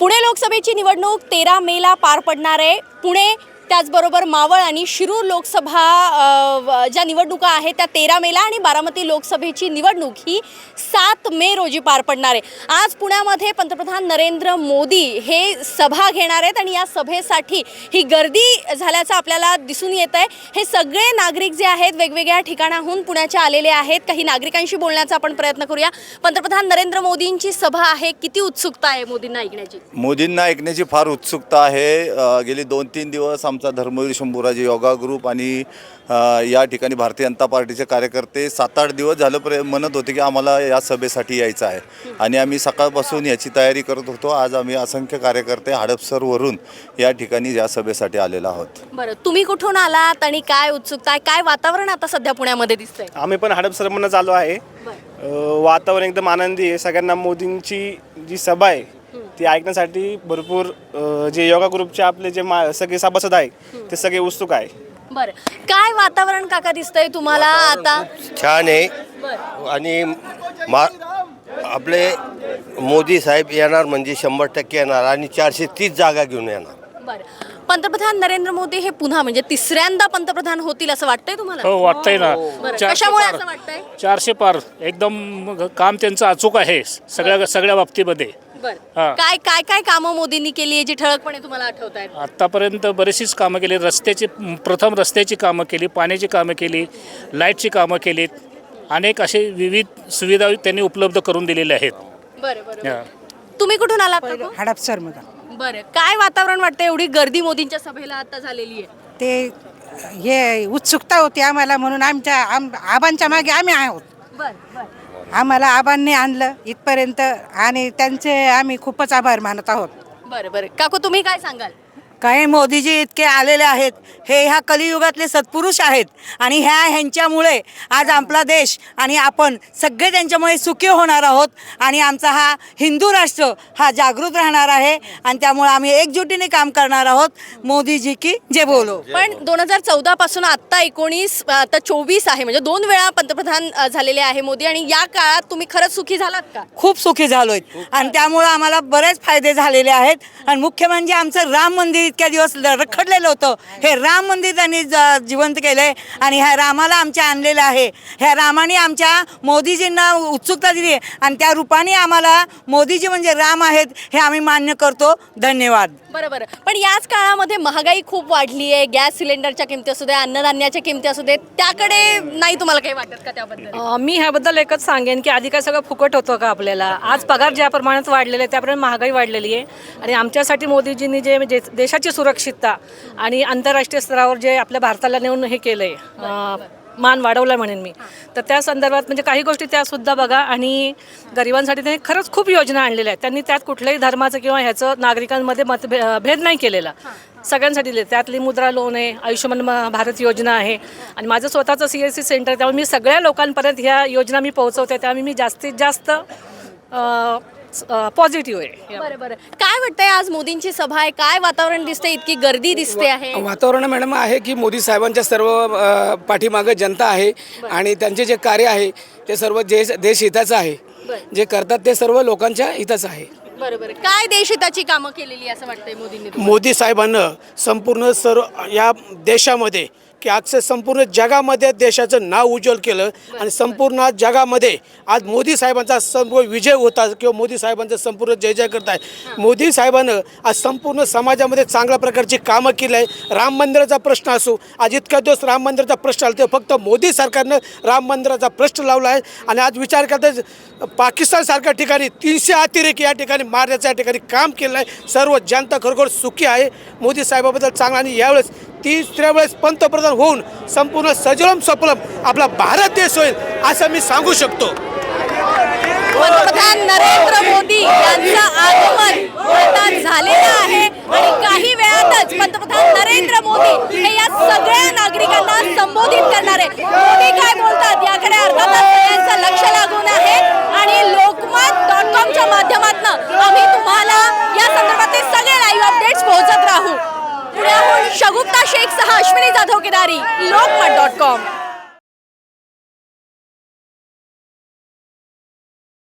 पुणे लोकसभेची निवडणूक तेरा मेला पार पडणार आहे. पुणे त्याचबरोबर मावळ आणि शिरूर लोकसभा व- ज्या निवडणुका आहेत त्या तेरा मेला आणि बारामती लोकसभेची निवडणूक ही सात मे रोजी पार पडणार आहे. आज पुण्यामध्ये पंतप्रधान नरेंद्र मोदी हे सभा घेणार आहेत आणि या सभेसाठी ही गर्दी झाल्याचं आपल्याला दिसून येत आहे. हे सगळे नागरिक जे आहेत वेगवेगळ्या ठिकाणाहून पुण्याच्या आलेले आहेत. काही नागरिकांशी बोलण्याचा आपण प्रयत्न करूया. पंतप्रधान नरेंद्र मोदींची सभा आहे. किती उत्सुकता आहे मोदींना ऐकण्याची? मोदींना ऐकण्याची फार उत्सुकता आहे. गेली दोन तीन दिवस आमचा धर्मवीर शंभूराजे योगा ग्रुप आणि या ठिकाणी भारतीय जनता पार्टीचे कार्यकर्ते सात आठ दिवस झालं पर्यंत म्हणत होते की आम्हाला या सभेसाठी यायचं आहे. आणि आम्ही सकाळपासून याची तयारी करत होतो. आज आम्ही असंख्य कार्यकर्ते हडपसरवरून या ठिकाणी या सभेसाठी आलेलो आहोत. बरं तुम्ही कुठून आलात आणि काय उत्सुकता आहे? काय वातावरण आता सध्या पुण्यामध्ये दिसतंय? आम्ही पण हडपसरमधनं चालू आहे. वातावरण एकदम आनंदी आहे. सगळ्यांना मोदींची जी सभा आहे ती ऐकण्यासाठी भरपूर अ, जे योगा ग्रुपचे आपले जे मा सगळे सभासद आहे ते सगळे उत्सुक आहे बरं. काय वातावरण काका दिसतंय तुम्हाला आता? छान आहे. आणि मा आपले मोदी साहेब येणार म्हणजे शंभर टक्के येणार आणि चारशे तीस जागा घेऊन येणार. बरं. पंतप्रधान नरेंद्र मोदी हे पुन्हा म्हणजे तिसऱ्यांदा पंतप्रधान होतील असं वाटतंय तुम्हाला? हो वाटतंय ना. बरं. चारशे कशामुळे पार. असं वाटतंय? चारशे पार. एकदम काम त्यांचं अचूक आहे सगळ्या सगळ्या बाबतीमध्ये. बरं. हा. काय काय काय कामं मोदींनी केली आहे जी ठळकपणे तुम्हाला आठवत आहेत आत्तापर्यंत बरीचशीच कामं केली. रस्त्याची प्रथम रस्त्याची कामं केली पाण्याची कामं केली लाईटची कामं केलीत. अनेक असे विविध सुविधा त्यांनी उपलब्ध करून दिलेल्या आहेत. बरं बरं हा. तुम्ही कुठून आलात काकू? हडपसर मधून बरं. काय वातावरण वाटतं एवढी गर्दी मोदींच्या सभेला आता झालेली आहे. ते हे उत्सुकता होती आम्हाला म्हणून आमच्या आम आबांच्या मागे आम्ही आहोत. बरं बरं. आम्हाला आबांनी आणलं इथपर्यंत आणि त्यांचे आम्ही खूपच आभार मानत आहोत. बरं बरं. काकू तुम्ही काय सांगाल? काही मोदीजी इतके आलेले आहेत? हे ह्या कलियुगातले सत्पुरुष आहेत. आणि ह्या ह्यांच्यामुळे आज आपला देश आणि आपण सगळे त्यांच्यामुळे सुखी होणार आहोत. आणि आमचा हा हिंदू राष्ट्र हा जागृत राहणार आहे. आणि त्यामुळे आम्ही एकजुटीने काम करणार आहोत. मोदीजी की जे बोलो. पण दोन हजार चौदा पासून आत्ता एकोणीस आता चोवीस आहे. म्हणजे दोन वेळा पंतप्रधान झालेले आहे मोदी. आणि या काळात तुम्ही खरंच सुखी झालात का? खूप सुखी झालोय. आणि त्यामुळं आम्हाला बरेच फायदे झालेले आहेत. आणि मुख्य म्हणजे आमचं राम मंदिर इतक्या दिवस ल- रखडलेलं होतं. हे राम मंदिर त्यांनी जिवंत केलंय आणि ह्या रामाला आमच्या आणलेलं आहे. ह्या रामाने आमच्या मोदीजींना उत्सुकता दिली आहे आणि त्या रूपाने आम्हाला मोदीजी म्हणजे राम आहेत हे आम्ही मान्य करतो. धन्यवाद. बरं बरं पण याच काळामध्ये महागाई खूप वाढली आहे गॅस सिलेंडरच्या किमती असू द्या अन्नधान्याच्या किमती असू दे त्याकडे नाही तुम्हाला काही वाटत का त्याबद्दल? मी ह्याबद्दल एकच सांगेन की आधी काय सगळं फुकट होतं का आपल्याला? आज पगार ज्या प्रमाणात वाढलेले आहे त्याप्रमाणे महागाई वाढलेली आहे. आणि आमच्यासाठी मोदीजींनी जे म्हणजे देशाची सुरक्षितता आणि आंतरराष्ट्रीय स्तरावर जे आपल्या भारताला नेऊन हे केलं आहे मान वाढवला म्हणेन मी. तर त्या संदर्भात म्हणजे काही गोष्टी त्यासुद्धा बघा आणि गरिबांसाठी त्यांनी खरंच खूप योजना आणलेल्या आहेत. त्यांनी त्यात कुठल्याही धर्माचं किंवा ह्याचं नागरिकांमध्ये मतभे भेद नाही केलेला. सगळ्यांसाठी दिले. त्यातली मुद्रा लोन आहे आयुष्यमान भारत योजना आहे आणि माझं स्वतःचं सी एस सी सेंटर त्यामुळे मी सगळ्या लोकांपर्यंत ह्या योजना मी पोहोचवते. त्यामुळे मी जास्तीत जास्त पॉझिटिव्ह आहे. बरं बरं. काय वाटतंय आज मोदींची सभा आहे? काय वातावरण दिसतंय? इतकी गर्दी दिसते आहे. वातावरण मॅडम आहे की मोदी साहेबांच्या सर्व पाठीमागं जनता आहे आणि त्यांचे जे कार्य आहे ते सर्व देश देशहिताचं आहे. जे करतात ते सर्व लोकांच्या हिताचं आहे. बरं बरं. काय देशहिताची कामं केलेली असं वाटतंय मोदींनी? मोदी साहेबांनं संपूर्ण सर्व या देशामध्ये की अक्षर संपूर्ण जगामध्ये देशाचं नाव उज्ज्वल केलं आणि संपूर्ण जगामध्ये आज मोदी साहेबांचा सर्व विजय होता किंवा मोदी साहेबांचा संपूर्ण जय जय करत आहे. मोदी साहेबानं आज संपूर्ण समाजामध्ये चांगल्या प्रकारची कामं केली आहे राम मंदिराचा प्रश्न असो आज इतक्या दिवस राम मंदिराचा प्रश्न आला ते फक्त मोदी सरकारनं राम मंदिराचा प्रश्न लावला आहे. आणि आज विचार करता पाकिस्तानसारख्या ठिकाणी तीनशे अतिरेकी या ठिकाणी मारण्याचं या ठिकाणी काम केलं आहे. सर्व जनता खरोखर सुखी आहे. मोदी साहेबाबद्दल चांगला आणि यावेळेस तिसऱ्या वेळेस पंतप्रधान होऊन संपूर्ण सजलम सफलम आपला भारत देश होईल असं मी सांगू शकतो. पंतप्रधान नरेंद्र मोदी यांचं आगमन आता झालेलं आहे आणि काही वेळातच पंतप्रधान नरेंद्र मोदी हे या सगळ्या नागरिकांना संबोधित करणार आहे मोदी काय बोलतात? शगुप्ता शेख सह अश्विनी जाधव किनारी लोकमत डॉट कॉम.